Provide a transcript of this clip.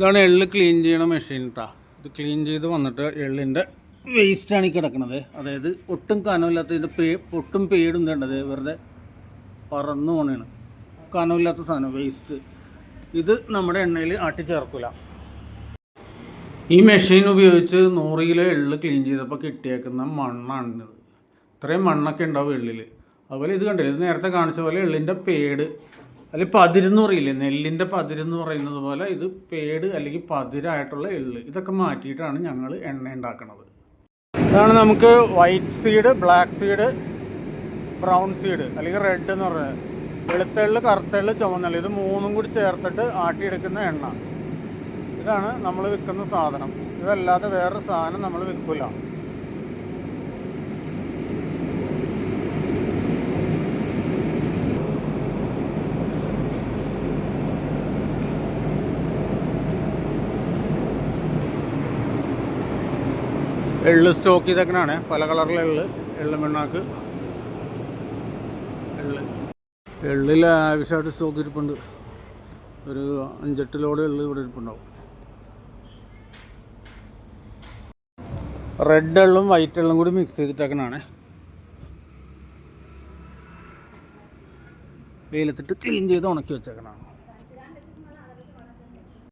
ഇതാണ് എള്ള് ക്ലീൻ ചെയ്യണ മെഷീൻ കേട്ടോ ഇത് ക്ലീൻ ചെയ്ത് വന്നിട്ട് എള്ളിന്റെ വേസ്റ്റാണ് ഈ കിടക്കുന്നത് അതായത് ഒട്ടും കനമില്ലാത്ത ഇത് പേ ഒട്ടും പേടും തേണ്ടത് വെറുതെ പറന്നു പോണേണ്. കനമില്ലാത്ത സാധനം വേസ്റ്റ് ഇത് നമ്മുടെ എണ്ണയിൽ ആട്ടി ചേർക്കില്ല ഈ മെഷീൻ ഉപയോഗിച്ച് നൂറ് കിലോ എള്ള് ക്ലീൻ ചെയ്തപ്പോൾ കിട്ടിയേക്കുന്ന മണ്ണാണിത്. ഇത്രയും മണ്ണൊക്കെ ഉണ്ടാവും എള്ളിൽ അതുപോലെ ഇത് കണ്ടില്ല? ഇത് നേരത്തെ കാണിച്ച പോലെ എള്ളിന്റെ പേട് അല്ലെങ്കിൽ പതിരെന്ന് പറയില്ലേ? നെല്ലിന്റെ പതിരെന്ന് പറയുന്നത് പോലെ ഇത് പേട് അല്ലെങ്കിൽ പതിരായിട്ടുള്ള എള്ള്. ഇതൊക്കെ മാറ്റിയിട്ടാണ് ഞങ്ങൾ എണ്ണ ഉണ്ടാക്കുന്നത് ഇതാണ് നമുക്ക് white seed black seed brown seed അല്ലെങ്കിൽ റെഡ് എന്ന് പറയുന്നത്. വെളുത്തെള്ള് കറുത്തെള്ള് ചുവന്നെള്ള് ഇത് മൂന്നും കൂടി ചേർത്തിട്ട് ആട്ടിയെടുക്കുന്ന എണ്ണ. ഇതാണ് നമ്മൾ വിൽക്കുന്ന സാധനം. ഇതല്ലാതെ വേറൊരു സാധനം നമ്മൾ വിൽക്കില്ല എള്ള് സ്റ്റോക്ക് ചെയ്തേക്കനാണ് പല കളറിലെ എള്ള്. എള്ള് മിണ്ണാക്ക്. എള്ള്. എള്ളിൽ ആവശ്യമായിട്ട് സ്റ്റോക്ക് ഇരിപ്പുണ്ട്. ഒരു അഞ്ചെട്ട് ലോഡ് എള്ള് ഇവിടെ ഇരിപ്പുണ്ടാവും. റെഡ് എള്ളും വൈറ്റ് എള്ളും കൂടി മിക്സ് ചെയ്തിട്ടേക്കണാണ്. വെയിലത്തിട്ട് ക്ലീൻ ചെയ്ത് ഉണക്കി വെച്ചേക്കണാണ്.